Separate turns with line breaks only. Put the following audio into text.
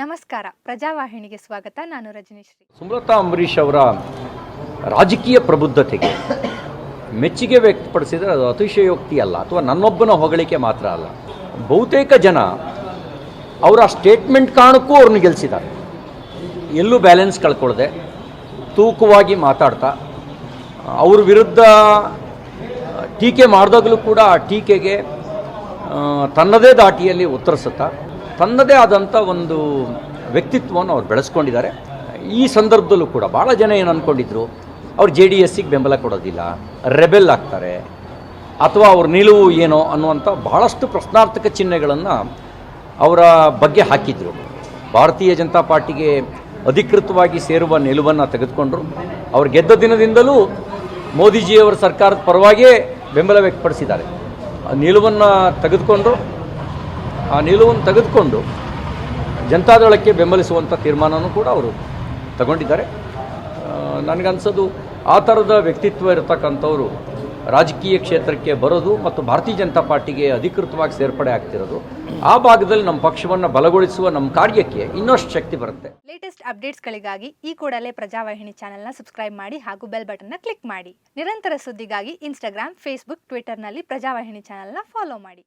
ನಮಸ್ಕಾರ. ಪ್ರಜಾವಾಹಿನಿಗೆ ಸ್ವಾಗತ. ನಾನು ರಜನೀಶ್ರೀ.
ಸುಮಲತಾ ಅಂಬರೀಷ್ ಅವರ ರಾಜಕೀಯ ಪ್ರಬುದ್ಧತೆಗೆ ಮೆಚ್ಚುಗೆ ವ್ಯಕ್ತಪಡಿಸಿದರೆ ಅದು ಅತಿಶಯೋಕ್ತಿ ಅಲ್ಲ, ಅಥವಾ ನನ್ನೊಬ್ಬನ ಹೊಗಳಿಕೆ ಮಾತ್ರ ಅಲ್ಲ. ಬಹುತೇಕ ಜನ ಅವರ ಸ್ಟೇಟ್ಮೆಂಟ್ ಕಾರಣಕ್ಕೂ ಅವ್ರನ್ನ ಗೆಲ್ಲಿಸಿದ್ದಾರೆ ಎಲ್ಲೂ ಬ್ಯಾಲೆನ್ಸ್ ಕಳ್ಕೊಳ್ಳದೆ, ತೂಕವಾಗಿ ಮಾತಾಡ್ತಾ, ಅವ್ರ ವಿರುದ್ಧ ಟೀಕೆ ಮಾಡಿದಾಗಲೂ ಕೂಡ ಆ ಟೀಕೆಗೆ ತನ್ನದೇ ದಾಟಿಯಲ್ಲಿ ಉತ್ತರಿಸುತ್ತಾ ತನ್ನದೇ ಆದಂಥ ಒಂದು ವ್ಯಕ್ತಿತ್ವವನ್ನು ಅವ್ರು ಬೆಳೆಸ್ಕೊಂಡಿದ್ದಾರೆ. ಈ ಸಂದರ್ಭದಲ್ಲೂ ಕೂಡ ಭಾಳ ಜನ ಏನು ಅಂದ್ಕೊಂಡಿದ್ರು ಅವ್ರು ಜೆ ಡಿ ಎಸ್ಸಿಗೆ ಬೆಂಬಲ ಕೊಡೋದಿಲ್ಲ, ರೆಬೆಲ್ ಆಗ್ತಾರೆ, ಅಥವಾ ಅವ್ರ ನಿಲುವು ಏನೋ ಅನ್ನುವಂಥ ಬಹಳಷ್ಟು ಪ್ರಶ್ನಾರ್ಥಕ ಚಿಹ್ನೆಗಳನ್ನು ಅವರ ಬಗ್ಗೆ ಹಾಕಿದರು. ಭಾರತೀಯ ಜನತಾ ಪಾರ್ಟಿಗೆ ಅಧಿಕೃತವಾಗಿ ಸೇರುವ ನಿಲುವನ್ನು ತೆಗೆದುಕೊಂಡ್ರು. ಅವ್ರು ಗೆದ್ದ ದಿನದಿಂದಲೂ ಮೋದಿಜಿಯವರ ಸರ್ಕಾರದ ಪರವಾಗಿಯೇ ಬೆಂಬಲ ವ್ಯಕ್ತಪಡಿಸಿದ್ದಾರೆ. ನಿಲುವನ್ನು ತೆಗೆದುಕೊಂಡು ಆ ನಿಲುವನ್ನು ತೆಗೆದುಕೊಂಡು ಜನತಾದಳಕ್ಕೆ ಬೆಂಬಲಿಸುವಂಥ ತೀರ್ಮಾನವೂ ಕೂಡ ಅವರು ತಗೊಂಡಿದ್ದಾರೆ. ನನಗನ್ಸೋದು ಆ ಥರದ ವ್ಯಕ್ತಿತ್ವ ಇರತಕ್ಕಂಥವರು ರಾಜಕೀಯ ಕ್ಷೇತ್ರಕ್ಕೆ ಬರೋದು ಮತ್ತು ಭಾರತೀಯ ಜನತಾ ಪಾರ್ಟಿಗೆ ಅಧಿಕೃತವಾಗಿ ಸೇರ್ಪಡೆ ಆಗ್ತಿರೋದು, ಆ ಭಾಗದಲ್ಲಿ ನಮ್ಮ ಪಕ್ಷವನ್ನು ಬಲಗೊಳಿಸುವ ನಮ್ಮ ಕಾರ್ಯಕ್ಕೆ ಇನ್ನಷ್ಟು ಶಕ್ತಿ ಬರುತ್ತೆ.
ಲೇಟೆಸ್ಟ್ ಅಪ್ಡೇಟ್ಸ್ಗಳಿಗಾಗಿ ಈ ಕೂಡಲೇ ಪ್ರಜಾವಾಹಿನಿ ಚಾನೆಲ್ನ ಸಬ್ಸ್ಕ್ರೈಬ್ ಮಾಡಿ ಹಾಗೂ ಬೆಲ್ ಬಟನ್ನ ಕ್ಲಿಕ್ ಮಾಡಿ. ನಿರಂತರ ಸುದ್ದಿಗಾಗಿ ಇನ್ಸ್ಟಾಗ್ರಾಮ್ ಫೇಸ್ಬುಕ್ ಟ್ವಿಟರ್ನಲ್ಲಿ ಪ್ರಜಾವಾಹಿನಿ ಚಾನೆಲ್ನ ಫಾಲೋ ಮಾಡಿ.